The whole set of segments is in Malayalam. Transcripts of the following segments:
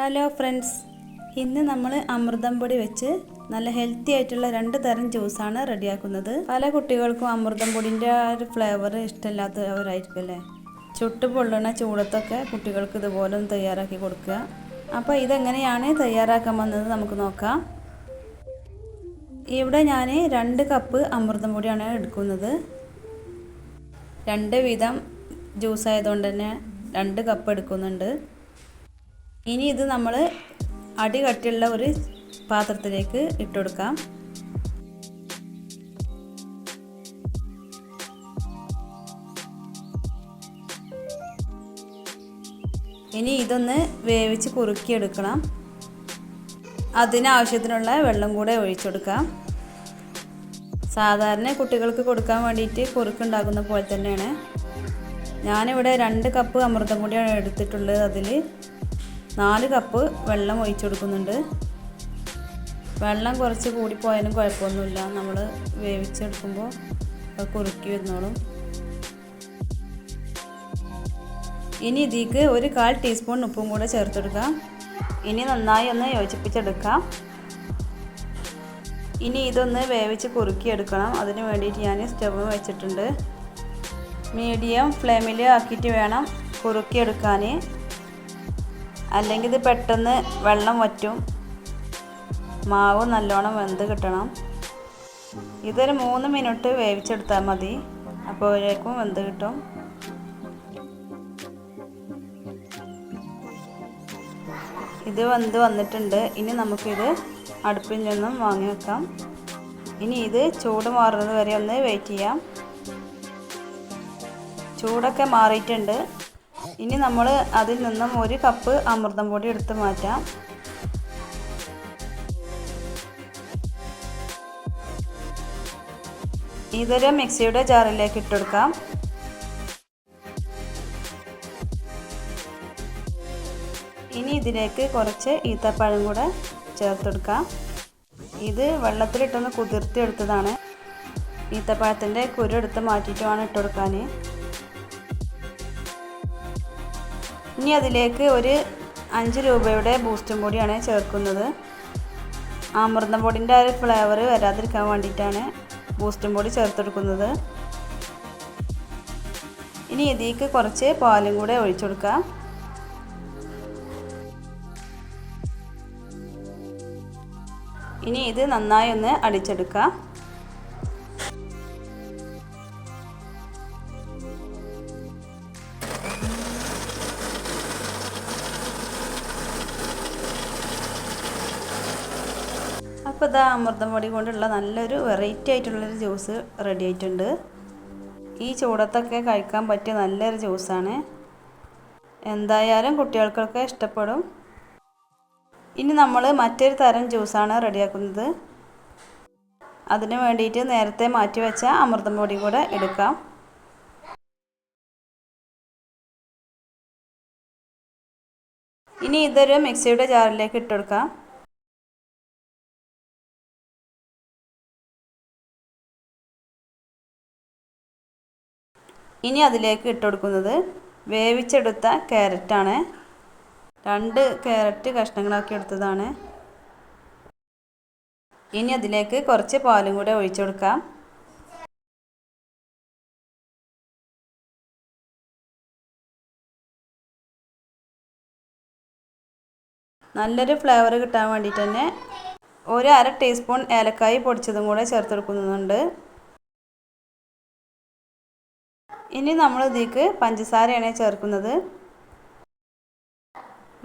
ഹലോ ഫ്രണ്ട്സ് ഇന്ന് നമ്മൾ അമൃതം പൊടി വെച്ച് നല്ല ഹെൽത്തി ആയിട്ടുള്ള രണ്ട് തരം ജ്യൂസാണ് റെഡിയാക്കുന്നത്. പല കുട്ടികൾക്കും അമൃതം പൊടിന്റെ ആ ഒരു ഫ്ലേവർ ഇഷ്ടമില്ലാത്തവരായിരിക്കും അല്ലേ? ചുട്ട് പൊള്ളണ ചൂടത്തൊക്കെ കുട്ടികൾക്ക് ഇതുപോലെ ഒന്ന് തയ്യാറാക്കി കൊടുക്കുക. അപ്പോൾ ഇതെങ്ങനെയാണ് തയ്യാറാക്കാൻ വന്നത് നമുക്ക് നോക്കാം. ഇവിടെ ഞാൻ രണ്ട് കപ്പ് അമൃതം പൊടിയാണ് എടുക്കുന്നത്. രണ്ട് വീതം ജ്യൂസ് ആയതുകൊണ്ട് തന്നെ രണ്ട് കപ്പ് എടുക്കുന്നുണ്ട്. ഇനി ഇത് നമ്മൾ അടി കട്ടിയുള്ള ഒരു പാത്രത്തിലേക്ക് ഇട്ടുകൊടുക്കാം ഇനി ഇതൊന്ന് വേവിച്ച് കുറുക്കിയെടുക്കണം. അതിനാവശ്യത്തിനുള്ള വെള്ളം കൂടെ ഒഴിച്ചെടുക്കാം സാധാരണ കുട്ടികൾക്ക് കൊടുക്കാൻ വേണ്ടിയിട്ട് കുറുക്കുണ്ടാക്കുന്ന പോലെ തന്നെയാണ്. ഞാനിവിടെ രണ്ട് കപ്പ് അമൃതം കൂടിയാണ് എടുത്തിട്ടുള്ളത് അതിൽ നാല് കപ്പ് വെള്ളം ഒഴിച്ചു കൊടുക്കുന്നുണ്ട്. വെള്ളം കുറച്ച് കൂടിപ്പോയാലും കുഴപ്പമൊന്നുമില്ല. നമ്മൾ വേവിച്ചെടുക്കുമ്പോൾ കുറുക്കി വരുന്നോളും. ഇനി ഇതിക്ക് ഒരു കാൽ ടീസ്പൂൺ ഉപ്പും കൂടെ ചേർത്തെടുക്കാം ഇനി നന്നായി ഒന്ന് യോജിപ്പിച്ചെടുക്കാം ഇനി ഇതൊന്ന് വേവിച്ച് കുറുക്കിയെടുക്കണം. അതിന് വേണ്ടിയിട്ട് ഞാൻ സ്റ്റവ് വെച്ചിട്ടുണ്ട്. മീഡിയം ഫ്ലെയിമിൽ ആക്കിയിട്ട് വേണം കുറുക്കിയെടുക്കാൻ അല്ലെങ്കിൽ ഇത് പെട്ടെന്ന് വെള്ളം വറ്റും. മാവ് നല്ലോണം വെന്ത് കിട്ടണം. ഇതൊരു മൂന്ന് മിനിറ്റ് വേവിച്ചെടുത്താൽ മതി. അപ്പോഴേക്കും വെന്ത് കിട്ടും. ഇത് വെന്ത് വന്നിട്ടുണ്ട്. ഇനി നമുക്കിത് അടുപ്പിൽ നിന്നും വാങ്ങി വെക്കാം. ഇനി ഇത് ചൂട് മാറുന്നത് വരെ ഒന്ന് വെയിറ്റ് ചെയ്യാം. ചൂടൊക്കെ മാറിയിട്ടുണ്ട്. ഇനി നമ്മൾ അതിൽ നിന്നും ഒരു കപ്പ് അമൃതം പൊടി എടുത്ത് മാറ്റാം. ഇതൊരു മിക്സിയുടെ ജാറിലേക്ക് ഇട്ടെടുക്കാം ഇനി ഇതിലേക്ക് കുറച്ച് ഈത്തപ്പഴം കൂടെ ചേർത്തെടുക്കാം ഇത് വെള്ളത്തിലിട്ടൊന്ന് കുതിർത്തി എടുത്തതാണ് ഈത്തപ്പഴത്തിന്റെ കുരു എടുത്ത് മാറ്റിയിട്ട് വേണം ഇനി അതിലേക്ക് ഒരു അഞ്ച് രൂപയുടെ ബൂസ്റ്റും പൊടിയാണ് ചേർക്കുന്നത്. അമൃതം പൊടിന്റെ ഒരു ഫ്ലേവർ വരാതിരിക്കാൻ വേണ്ടിയിട്ടാണ് ബൂസ്റ്റും പൊടി ചേർത്തെടുക്കുന്നത്. ഇനി ഇതിലേക്ക് കുറച്ച് പാലും കൂടെ ഒഴിച്ചു കൊടുക്കാം. ഇനി ഇത് നന്നായി ഒന്ന് അടിച്ചെടുക്കാം. അപ്പോൾ ഇതാ അമൃതം പൊടി കൊണ്ടുള്ള നല്ലൊരു വെറൈറ്റി ആയിട്ടുള്ളൊരു ജ്യൂസ് റെഡി ആയിട്ടുണ്ട്. ഈ ചൂടത്തൊക്കെ കഴിക്കാൻ പറ്റിയ നല്ലൊരു ജ്യൂസാണ് എന്തായാലും കുട്ടികൾക്കൊക്കെ ഇഷ്ടപ്പെടും. ഇനി നമ്മൾ മറ്റൊരു തരം ജ്യൂസാണ് റെഡിയാക്കുന്നത് അതിന് വേണ്ടിയിട്ട് നേരത്തെ മാറ്റി വെച്ച അമൃതം പൊടി കൂടെ എടുക്കാം. ഇനി ഇതൊരു മിക്സിയുടെ ജാറിലേക്ക് ഇട്ടെടുക്കാം ഇനി അതിലേക്ക് ഇട്ട് കൊടുക്കുന്നത് വേവിച്ചെടുത്ത ക്യാരറ്റാണ്. രണ്ട് ക്യാരറ്റ് കഷ്ണങ്ങളാക്കി എടുത്തതാണ്. ഇനി അതിലേക്ക് കുറച്ച് പാലും കൂടെ ഒഴിച്ചു കൊടുക്കാം. നല്ലൊരു ഫ്ലേവർ കിട്ടാൻ വേണ്ടിയിട്ട് തന്നെ ഒരു അര ടീസ്പൂൺ ഏലക്കായി പൊടിച്ചതും കൂടെ ചേർത്ത് കൊടുക്കുന്നുണ്ട്. ഇനി നമ്മൾ ഇതിലേക്ക് പഞ്ചസാരയാണ് ചേർക്കുന്നത്.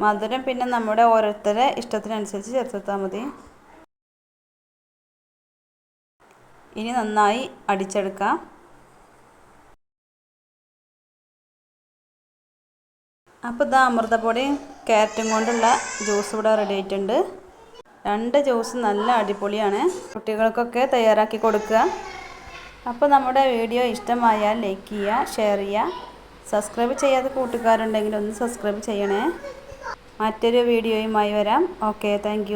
മധുരം പിന്നെ നമ്മുടെ ഓരോരുത്തരെ ഇഷ്ടത്തിനനുസരിച്ച് ചേർത്തെടുത്താൽ മതി. ഇനി നന്നായി അടിച്ചെടുക്കാം അപ്പോൾ ഇതാ അമൃതപ്പൊടിയും ക്യാരറ്റും കൊണ്ടുള്ള ജ്യൂസ് ഇവിടെ റെഡി ആയിട്ടുണ്ട്. രണ്ട് ജ്യൂസ് നല്ല അടിപൊളിയാണ്. കുട്ടികൾക്കൊക്കെ തയ്യാറാക്കി കൊടുക്കുക. അപ്പോൾ നമ്മുടെ വീഡിയോ ഇഷ്ടമായാൽ ലൈക്ക് ചെയ്യുക ഷെയർ ചെയ്യുക സബ്സ്ക്രൈബ് ചെയ്യാത്ത കൂട്ടുകാരുണ്ടെങ്കിൽ ഒന്ന് സബ്സ്ക്രൈബ് ചെയ്യണേ. മറ്റൊരു വീഡിയോയുമായി വരാം. Okay thank